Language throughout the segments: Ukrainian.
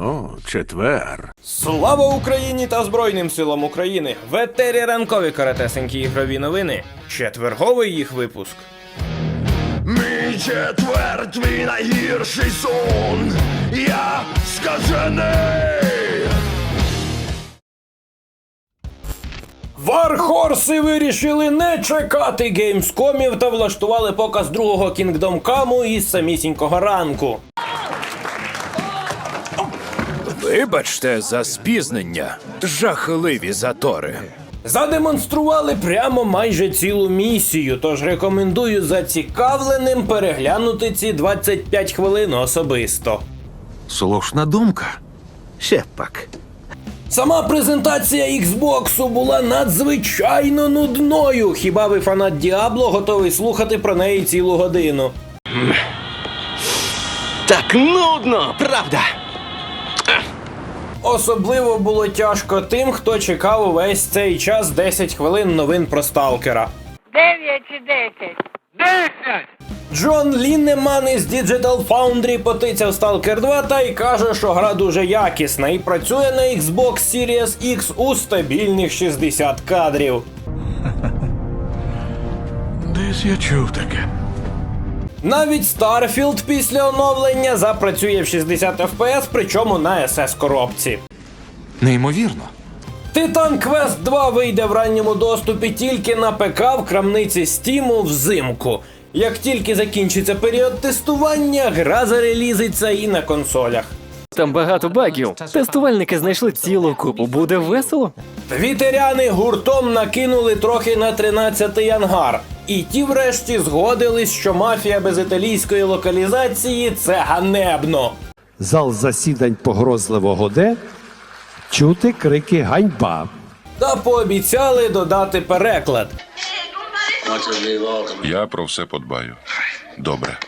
О, четвер. Слава Україні та Збройним силам України! В етері ранкові каратесенькі ігрові новини. Четверговий їх випуск. Мій четвер, твій найгірший сон. Я скажений. Вархорси вирішили не чекати геймскомів та влаштували показ другого Kingdom Come із самісінького ранку. Вибачте за спізнення. Жахливі затори. Задемонстрували прямо майже цілу місію, тож рекомендую зацікавленим переглянути ці 25 хвилин особисто. Слушна думка. Ще пак. Сама презентація Xbox була надзвичайно нудною. Хіба ви фанат Діабло готовий слухати про неї цілу годину? Так нудно, правда? Особливо було тяжко тим, хто чекав увесь цей час 10 хвилин новин про сталкера. Дев'ять чи десять? Джон Ліннеман із Digital Foundry потицяв Stalker 2 та й каже, що гра дуже якісна і працює на Xbox Series X у стабільних 60 кадрів. Десь я чув таке. Навіть Starfield після оновлення запрацює в 60 FPS, причому на SS коробці. Неймовірно. Titan Quest 2 вийде в ранньому доступі тільки на ПК в крамниці Steam взимку. Як тільки закінчиться період тестування, гра зарелізиться і на консолях. Там багато багів. Тестувальники знайшли цілу купу. Буде весело. Твітеряни гуртом накинули трохи на 13-й ангар. І ті врешті згодились, що мафія без італійської локалізації це ганебно. Зал засідань погрозливо годе, чути крики ганьба. Та пообіцяли додати переклад. Я про все подбаю. Добре.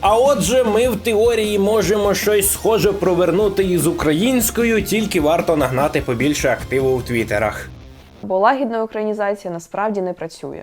А отже, ми в теорії можемо щось схоже провернути із українською, тільки варто нагнати побільше активу в твіттерах. Бо лагідна українізація насправді не працює.